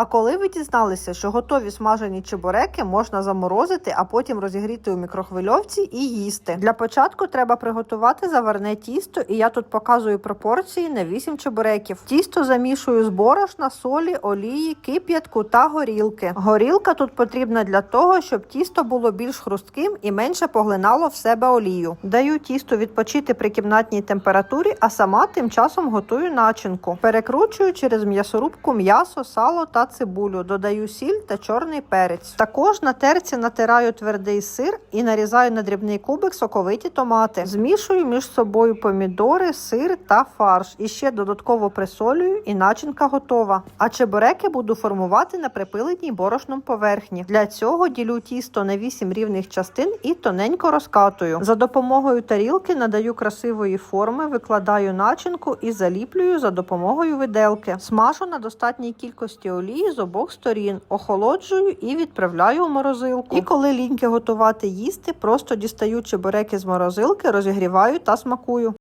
А коли ви дізналися, що готові смажені чебуреки можна заморозити, а потім розігріти у мікрохвильовці і їсти. Для початку треба приготувати заварне тісто, і я тут показую пропорції на 8 чебуреків. Тісто замішую з борошна, солі, олії, кип'ятку та горілки. Горілка тут потрібна для того, щоб тісто було більш хрустким і менше поглинало в себе олію. Даю тісто відпочити при кімнатній температурі, а сама тим часом готую начинку. Перекручую через м'ясорубку м'ясо, сало та цибулю. Додаю сіль та чорний перець. Також на терці натираю твердий сир і нарізаю на дрібний кубик соковиті томати. Змішую між собою помідори, сир та фарш. І ще додатково присолюю, і начинка готова. А чебуреки буду формувати на припиленій борошном поверхні. Для цього ділю тісто на 8 рівних частин і тоненько розкатую. За допомогою тарілки надаю красивої форми, викладаю начинку і заліплюю за допомогою виделки. Смажу на достатній кількості олії з обох сторін, охолоджую і відправляю у морозилку. І коли ліньки готувати їсти, просто дістаю чебуреки з морозилки, розігріваю та смакую.